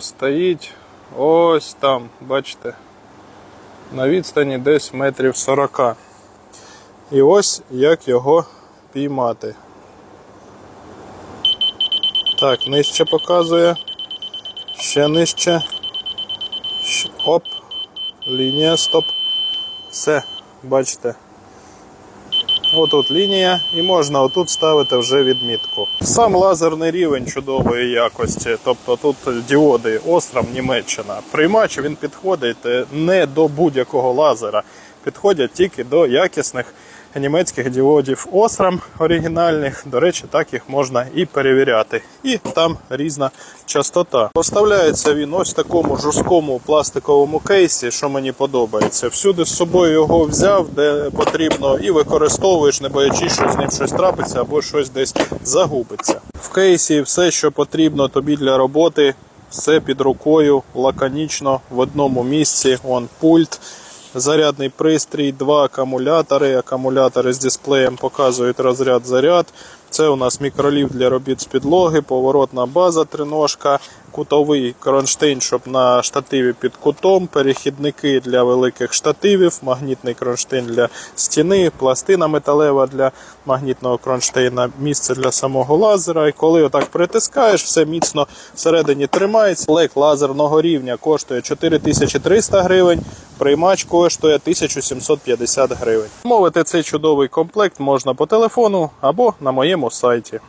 Стоїть ось там, бачите, на відстані десь метрів 40. І ось як його піймати. Так, нижче показує. Ще нижче. Оп. Лінія, стоп. Все, бачите. Отут лінія, і можна отут ставити вже відмітку. Сам лазерний рівень чудової якості, тобто тут діоди Остром Німеччина. Приймач він підходить е, не до будь-якого лазера, підходять тільки до якісних німецьких діодів Osram оригінальних. До речі, так їх можна і перевіряти. І там різна частота. Поставляється він ось в такому жорсткому пластиковому кейсі, що мені подобається. Всюди з собою його взяв, де потрібно, і використовуєш, не боячись, що з ним щось трапиться або щось десь загубиться. В кейсі все, що потрібно тобі для роботи, все під рукою, лаконічно в одному місці. Он пульт. Зарядний пристрій, два акумулятори. Акумулятори з дисплеєм показують розряд заряд. Це у нас мікролів для робіт з підлоги, поворотна база триножка, кутовий кронштейн, щоб на штативі під кутом, перехідники для великих штативів, магнітний кронштейн для стіни, пластина металева для магнітного кронштейна, місце для самого лазера. І коли отак притискаєш, все міцно всередині тримається. Лек лазерного рівня коштує 4300 гривень. Приймач коштує 1750 гривень. Мовити цей чудовий комплект можна по телефону або на моєму сайті.